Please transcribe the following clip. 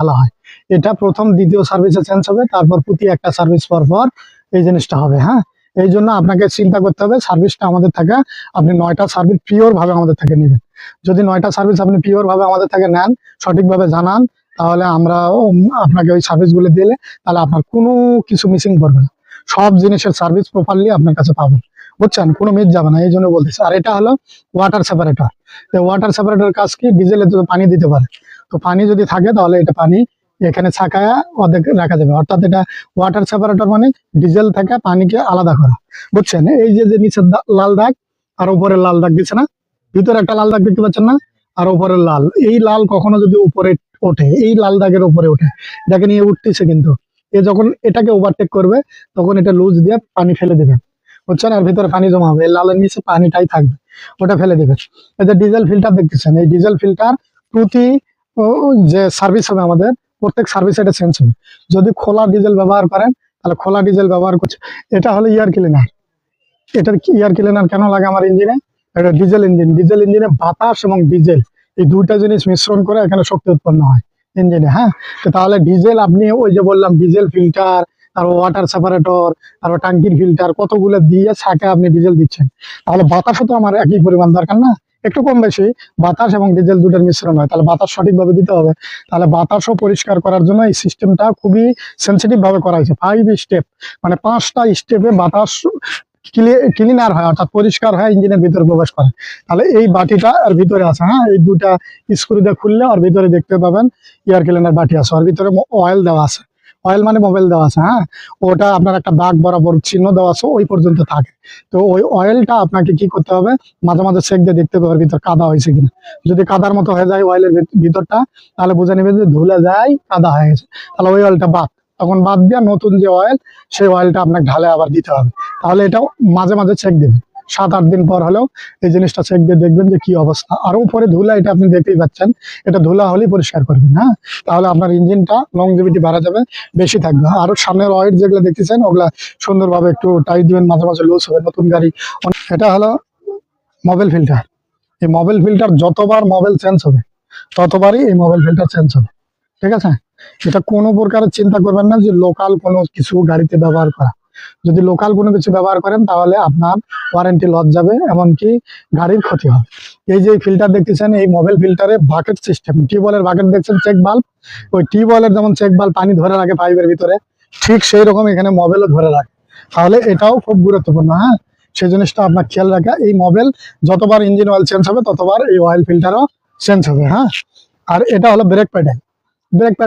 ভালো হয়। এটা প্রথম, দ্বিতীয় সার্ভিসে চেঞ্জ হবে, তারপর প্রতি একটা সার্ভিস পর পর এই জিনিসটা হবে হ্যাঁ? এই জন্য আপনাকে চিন্তা করতে হবে সার্ভিসটা আমাদের থাকে, আপনি নয়টা সার্ভিস পিওর ভাবে আমাদের থেকে নেবেন। যদি নয়টা সার্ভিস আপনি পিওর ভাবে আমাদের থেকে নেন, সঠিকভাবে জানান, তাহলে আমরা আপনাকে ওই সার্ভিসগুলো দিলে, তাহলে আপনার কোনো কিছু মিসিং পড়বে না। সব জিনিসের সার্ভিস প্রপারলি আপনার কাছে পাবেন। বুঝছেন? কোনো মিস যাবে না, এই জন্য বলতেছি। আর এটা হলো ওয়াটার সেপারেটর ওয়াটার সেপারেটর কাজ কি? ডিজেলে তো পানি দিতে পারে। তো পানি যদি থাকে তাহলে এটা পানি এখানে ছাকায় অর্ধেক রাখা যাবে। অর্থাৎ এটা ওয়াটার সেপারেটর মানে ডিজেল থেকে পানিকে আলাদা করা। বুঝছেন? এই যে যে নিচের লাল দাগ, আর উপরে লাল দাগ দিচ্ছে না? ভিতরে একটা লাল দাগ দেখতে পাচ্ছেন না? আর উপরে লাল। এই লাল কখনো যদি উপরে ওঠে, এই লাল দাগের উপরে ওঠে, দেখেন এ উঠতেছে কিন্তু। এ যখন এটাকে ওভারটেক করবে, তখন এটা লুজ দিয়ে পানি ফেলে দেবে। বুঝছেন? আর ভিতরে পানি জমা হবে। লালের নিচে পানিটাই থাকবে। ওটা ফেলে দেবে। এই যে ডিজেল ফিল্টার দেখতেছেন, এই ডিজেল ফিল্টার প্রতি যে সার্ভিস হবে আমাদের, প্রত্যেক সার্ভিস এটা চেঞ্জ হবে। যদি খোলা ডিজেল ব্যবহার করেন, তাহলে খোলা ডিজেল ব্যবহার করছে। এটা হলো ইয়ার ক্লিনার এটার ইয়ার ক্লিনার কেন লাগে আমার ইঞ্জিনে এটা ডিজেল ইঞ্জিন ডিজেল ইঞ্জিনে বাতাস এবং ডিজেল এই দুইটা জিনিস মিশ্রণ করে এখানে শক্তি উৎপন্ন হয় ইঞ্জিনে হ্যাঁ? তো তাহলে ডিজেল আপনি ওই যে বললাম ডিজেল ফিল্টার আর ওয়াটার সেপারেটর আর টাঙ্কির ফিল্টার কতগুলো দিয়ে ছাকে আপনি ডিজেল দিচ্ছেন। তাহলে বাতাসও তো আমার একই পরিমাণ দরকার না? একটু কম বেশি, বাতাস এবং ডিজেল দুটোর মিশ্রণ হয়। তাহলে বাতাস সঠিকভাবে দিতে হবে। তাহলে বাতাসও পরিষ্কার করার জন্য এই সিস্টেমটা খুবই সেন্সিটিভ ভাবে করা হয়েছে। ফাইভ স্টেপ মানে পাঁচটা স্টেপে বাতাস ক্লিনার হয়, অর্থাৎ পরিষ্কার হয়, ইঞ্জিনের ভিতরে প্রবেশ করে। তাহলে এই বাটিটা আর ভিতরে আছে হ্যাঁ? এই দুটা স্ক্রু দিয়ে খুললে আর ভিতরে দেখতে পাবেন এয়ার ক্লিনার বাটি আছে। আর ভিতরে অয়েল দেওয়া আছে। অয়েল মানে মোবাইল দেওয়া আছে হ্যাঁ? ওটা আপনার একটা দাগ বরাবর চিহ্ন দেওয়া আছে, ওই পর্যন্ত থাকে। তো ওই অয়েলটা আপনাকে কি করতে হবে? মাঝে মাঝে চেক দিয়ে দেখতে পাবে ভিতর কাদা হয়েছে কিনা। যদি কাদার মতো হয়ে যায় অয়েলের ভিতরটা, তাহলে বুঝে নেবে যে ধুলে যায়, কাদা হয়ে গেছে। তাহলে ওই অয়েলটা বাদ। তখন বাদ দিয়ে নতুন যে অয়েল সেই অয়েলটা আপনাকে ঢালে আবার দিতে হবে। তাহলে এটাও মাঝে মাঝে চেক দেবেন সাত, আট দিন পর হলেও এই জিনিসটা চেক দিয়ে দেখবেন যে কি অবস্থা। আর উপরে ধুলা, এটা আপনি দেখতেই পাচ্ছেন, এটা ধুলা হলেই পরিষ্কার করবেন হ্যাঁ? তাহলে আপনার ইঞ্জিনটা লংজিভিটি বাড়া যাবে, বেশি থাকবে। আর সামনের অয়েল যেগুলো দেখতেছেন, ওগুলা সুন্দরভাবে একটু টাইট দিবেন, মাঝে মাঝে লুজ হবে, নতুন গাড়ি। এটা হলো মোবাইল ফিল্টার এই মোবাইল ফিল্টার যতবার মোবাইল চেঞ্জ হবে, ততবারই এই মোবাইল ফিল্টার চেঞ্জ হবে। ঠিক আছে? এটা কোনো প্রকারের চিন্তা করবেন না যে লোকাল কোনো কিছু গাড়িতে ব্যবহার করা। যদি লোকাল কোনো কিছু ব্যবহার করেন, তাহলে আপনার ওয়ারেন্টি লস যাবে, এমনকি গাড়ির ক্ষতি হবে। এই যে ফিল্টার দেখতেছেন, এই মোবাইল ফিল্টারে বাকেট সিস্টেম টিউবওয়েলের বাকেট দেখছেন চেক বাল্ব ওই টিউবওয়েলের যেমন চেক বাল্ব পানি ধরে রাখে পাইপের ভিতরে, ঠিক সেই রকম এখানে মোবাইলও ধরে রাখে। তাহলে এটাও খুব গুরুত্বপূর্ণ হ্যাঁ? সেই জিনিসটা আপনার খেয়াল রাখা, এই মোবাইল যতবার ইঞ্জিন অয়েল চেঞ্জ হবে, ততবার এই অয়েল ফিল্টারও চেঞ্জ হবে হ্যাঁ? আর এটা হলো ব্রেক প্যাডেল ব্রেক প্যাডেল